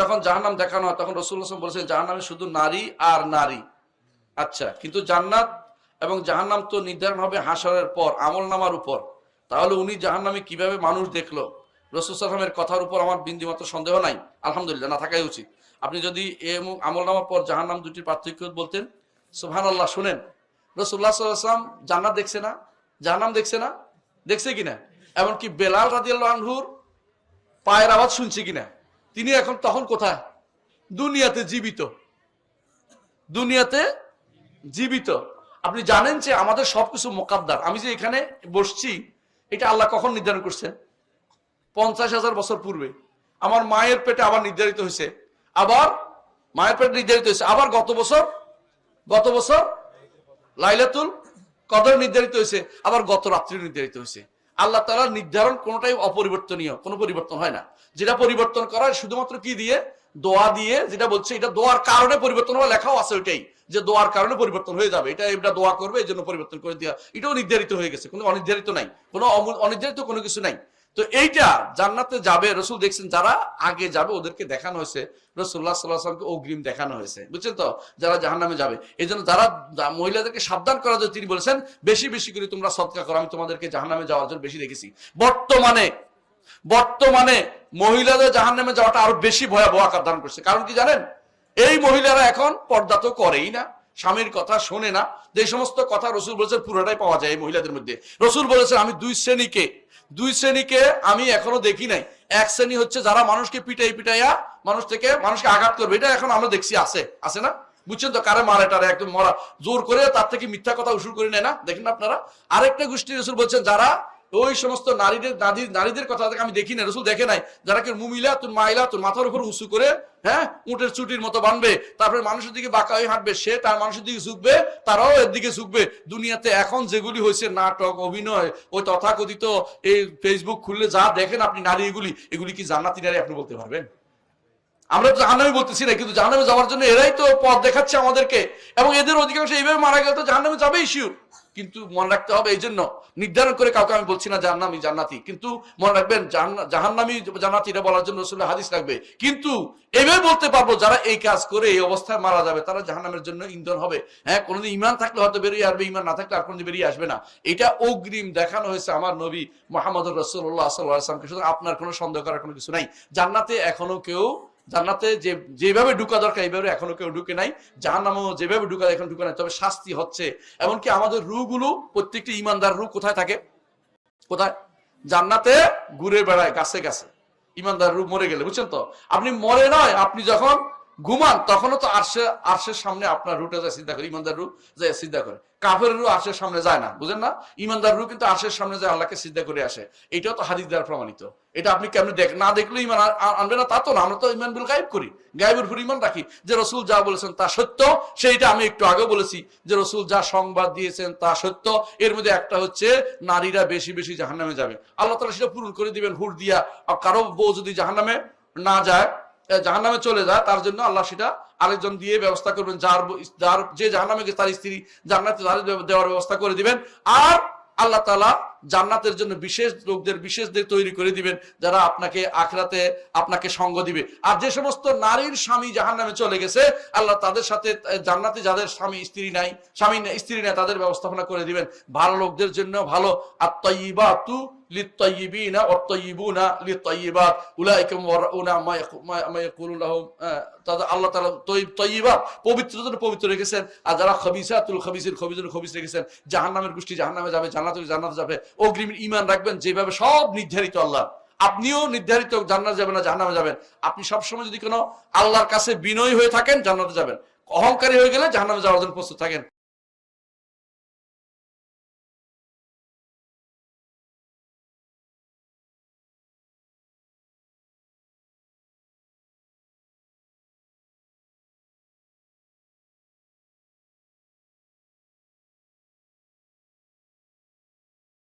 যখন জাহান্নাম দেখানো হয়, তখন রসুল হাসান বলেছেন, জাহান্নামে শুধু নারী আর নারী। আচ্ছা কিন্তু জান্নাত এবং জাহান্নাম তো নির্ধারণ হবে হাসরের পর, আমল নামার উপর। তাহলে উনি জাহান্নামে কীভাবে মানুষ দেখল? রসুল সালামের কথার উপর আমার বিন্দুমাত্র সন্দেহ নাই। আলহামদুলিল্লাহ, না, থাকাই উচিত। আপনি যদি এবং আমল নামার পর জাহান্নাম দুটির পার্থক্য বলতেন সুহান আল্লাহ শুনেন রসুল্লাহ সাল্লাম জান্নাত দেখছে না? জাহান্নাম দেখছে না? দেখছে কিনা? এমনকি বেলাল রাজিয়াল আনহুর পায়ের আওয়াজ শুনছে কিনা? তিনি এখন তখন কোথায়? দুনিয়াতে জীবিত। দুনিয়াতে জীবিত। আপনি জানেন যে আমাদের সবকিছু মোকাদ্দার। আমি যে এখানে বসছি, এটা আল্লাহ কখন নির্ধারণ করছেন পঞ্চাশ হাজার বছর পূর্বে। আমার মায়ের পেটে আবার নির্ধারিত হয়েছে। আবার মায়ের পেটে নির্ধারিত হয়েছে। আবার গত বছর গত বছর লাইলাতুল কদর নির্ধারিত হয়েছে। আবার গত রাত্রি নির্ধারিত হয়েছে। আল্লাহ তালার নির্ধারণ কোনোটাই অপরিবর্তনীয়, কোনো পরিবর্তন হয় না। যেটা পরিবর্তন করা শুধুমাত্র কি দিয়ে? দোয়া দিয়ে, যেটা বলছে, এটা দোয়ার কারণে পরিবর্তন হওয়া লেখাও আছে ওইটাই, যে দোয়ার কারণে পরিবর্তন হয়ে যাবে। এটা এটা দোয়া করবে এই জন্য পরিবর্তন করে দেওয়া এটাও নির্ধারিত হয়ে গেছে, কোনো অনির্ধারিত নাই, কোনো অনির্ধারিত কোনো কিছু নাই। তো এইটা জান্নাতে যাবে, রসুল দেখছেন যারা আগে যাবে ওদেরকে দেখানো হয়েছে, রসুল্লাহ সাল্লাহামকে অগ্রিম দেখানো হয়েছে। বুঝছেন তো? যারা জাহান্নামে যাবে। এই জন্য যারা মহিলাদেরকে সাবধান করার জন্য তিনি বলেছেন, বেশি বেশি করে তোমরা সৎকার করো, আমি তোমাদেরকে জাহান্নামে যাওয়ার জন্য বেশি দেখেছি। বর্তমানে বর্তমানে মহিলাদের জাহান্নামে যাওয়াটা আরও বেশি ভয়াবহ আকার ধারণ করছে। কারণ কি জানেন? এই মহিলারা এখন পর্দা তো করেই না। স্বামীর কথা শোনে না, যে সমস্ত কথা রসুল বলেছেন পুরোটাই পাওয়া যায় এই মহিলাদের মধ্যে। রসুল বলেছেন, আমি দুই শ্রেণীকে দুই শ্রেণীকে আমি এখনও দেখি নাই। এক শ্রেণি হচ্ছে যারা মানুষকে পিটাই পিটাইয়া মানুষ থেকে মানুষকে আঘাত করবে। এটা এখন আমরা দেখছি, আছে আছে না? বুঝছেন তো? কারে মারে টারে, একদম মরা। জোর করে তার থেকে মিথ্যা কথা উসুর করে নেয় না? দেখেন আপনারা? আরেকটা গোষ্ঠী রসুল বলছেন, যারা ওই সমস্ত নারীদের, নারী, নারীদের কথা আমি দেখি না, রসুল দেখে নাই। যারা কেউ মুমিলা তোর মাইলা তোর মাথার উপর উঁচু করে হ্যাঁ উটের চুটির মতো বানবে, তারপরে মানুষের দিকে বাঁকা হয়ে হাঁটবে, সে তার মানুষের দিকে ঝুঁকবে, তারাও এর দিকে ঝুঁকবে। দুনিয়াতে এখন যেগুলি হয়েছে, নাটক, অভিনয়, ওই তথাকথিত এই ফেসবুক খুললে যা দেখেন আপনি নারী এগুলি এগুলি কি জান্নাতি নারী আপনি বলতে পারবেন? আমরা তো জাহান্নামে বলতেছি না, কিন্তু জাহান্নামে যাওয়ার জন্য এরাই তো পথ দেখাচ্ছে আমাদেরকে। এবং এদের অধিকাংশ এইভাবে মারা গেলে তো জাহান্নামে যাবেই শিওর কিন্তু মনে রাখতে হবে এই জন্য নির্ধারণ করে কাউকে আমি বলছি না জাহান্নামি, জান্নাতি। কিন্তু মনে রাখবেন জাহান্নামি, জান্নাতি এটা বলার জন্য রসুলের হাদিস লাগবে কিন্তু এভাবে বলতে পারব, যারা এই কাজ করে, এই অবস্থায় মারা যাবে, তারা জাহান্নামের জন্য ইন্ধন হবে। হ্যাঁ কোনোদিন ইমান থাকলে হয়তো বেরিয়ে আসবে ইমান না থাকলে আর কোনোদিন বেরিয়ে আসবে না। এটা অগ্রিম দেখানো হয়েছে আমার নবী মোহাম্মদ রসুল্লাহ সাল্লামকে সুতরাং আপনার কোনো সন্দেহ করার কোনো কিছু নাই। জান্নাতে এখনও কেউ জান্নাতে যে, যেভাবে ঢুকা দরকার, এইভাবে এখনও কেউ ঢুকে নাই। জাহার নামও যেভাবে ঢুকা এখন ঢুকে নাই। তবে শাস্তি হচ্ছে। এমনকি আমাদের রুগুলো প্রত্যেকটি ইমানদার রু কোথায় থাকে? কোথায়? জান্নাতে ঘুরে বেড়ায়, গাছে গাছে। ইমানদার রু মরে গেলে, বুঝছেন তো? আপনি মরে নয়, আপনি যখন ঘুমান তখনও তো আরশে, আরশের সামনে আপনার রুটে যায় চিন্তা করে, ইমানদার রু যায়, সিদ্ধা করে। কাফের রু আরশের সামনে যায় না, বুঝেন না? ইমানদার রু কিন্তু আরশের সামনে যায়, আল্লাহকে সিদ্ধা করে আসে। এটাও তো হাদিস দ্বারা প্রমাণিত। এটা আপনি কেমন দেখ, না দেখলে ইমান আনবে না, তা তো না, আমরা তো ইমান বিল গায়েব করি। গায়েবের উপর ইমান রাখি। যে রসুল যা বলেছেন তা সত্য, সেইটা আমি একটু আগে বলেছি। যে রসুল যা সংবাদ দিয়েছেন তা সত্য, এর মধ্যে একটা হচ্ছে নারীরা বেশি বেশি জাহান্নামে যাবে। আল্লাহ তালা সেটা পূরণ করে দিবেন হুর দিয়া। আর কারও বউ যদি জাহান্নামে না যায় জাহান নামে চলে যায়, তার জন্য আল্লাহ সেটা আরেকজন দিয়ে ব্যবস্থা করবেন, যার যার যে জাহান নামে তার স্ত্রী জান্নাতে দেওয়ার ব্যবস্থা করে দিবেন। আর আল্লাহ তালা জান্নাতের জন্য বিশেষ লোকদের বিশেষদের তৈরি করে দিবেন যারা আপনাকে আখরাতে আপনাকে সঙ্গ দিবে আর যে সমস্ত নারীর স্বামী জাহান নামে চলে গেছে আল্লাহ তাদের সাথে আহ, জান্নাতে যাদের স্বামী স্ত্রী নাই স্বামী নাই স্ত্রী নাই তাদের ব্যবস্থাপনা করে দিবেন ভালো লোকদের জন্য ভালো আত্মাইবাতু للطيبين والطيبون للطيبات اولئك مبرؤون ما يقو- ما ما يقول لهم আহ, তাদের আল্লাহ তাআলা তৈব তৈবা পবিত্র জন্য পবিত্র রেখেছেন আর যারা খবিসাতুল খবিসের খবিজুল খবিস রেখেছেন জাহান্নামের গোষ্ঠী জাহান্নামে যাবে জান্নাত জান্নাত যাবে অগ্রিম ইমান রাখবেন, যেভাবে সব নির্ধারিত আল্লাহ। আপনিও নির্ধারিত জান্নাত যাবেন না, জাহান্নামে যাবেন। আপনি সবসময় যদি কোনো আল্লাহর কাছে বিনয়ী হয়ে থাকেন, জান্নাতে যাবেন। অহংকারী হয়ে গেলে জাহান্নামে যাওয়ার জন্য প্রস্তুত থাকেন।